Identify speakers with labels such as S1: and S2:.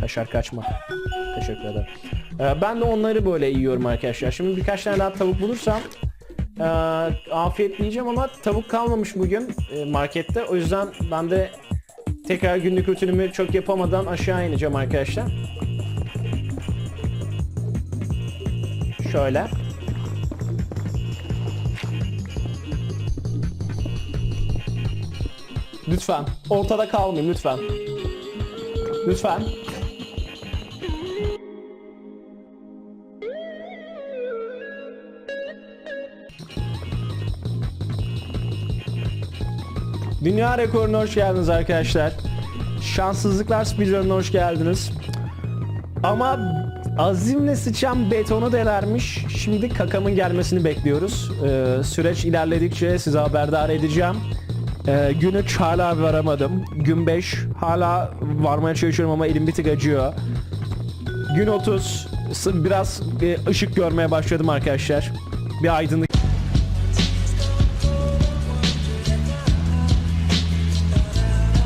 S1: Kaşar kaçma. Teşekkür ederim. Ee, ben de onları böyle yiyorum arkadaşlar. Şimdi birkaç tane daha tavuk bulursam ee, afiyet yiyeceğim ama tavuk kalmamış bugün e, markette. O yüzden ben de tekrar günlük rutinimi çok yapamadan aşağı ineceğim arkadaşlar. Şöyle. Lütfen. Ortada kalmayın lütfen. Lütfen. Dünya rekoruna hoş geldiniz arkadaşlar. Şanssızlıklar speedrun'ına hoş geldiniz. Ama azimle sıçan betonu delermiş. Şimdi kakamın gelmesini bekliyoruz. Ee, süreç ilerledikçe size haberdar edeceğim. Ee, gün 3 hala varamadım. Gün 5 hala varmaya çalışıyorum ama elim bir tık acıyor. Gün 30 s- biraz ışık görmeye başladım arkadaşlar. Bir aydınlık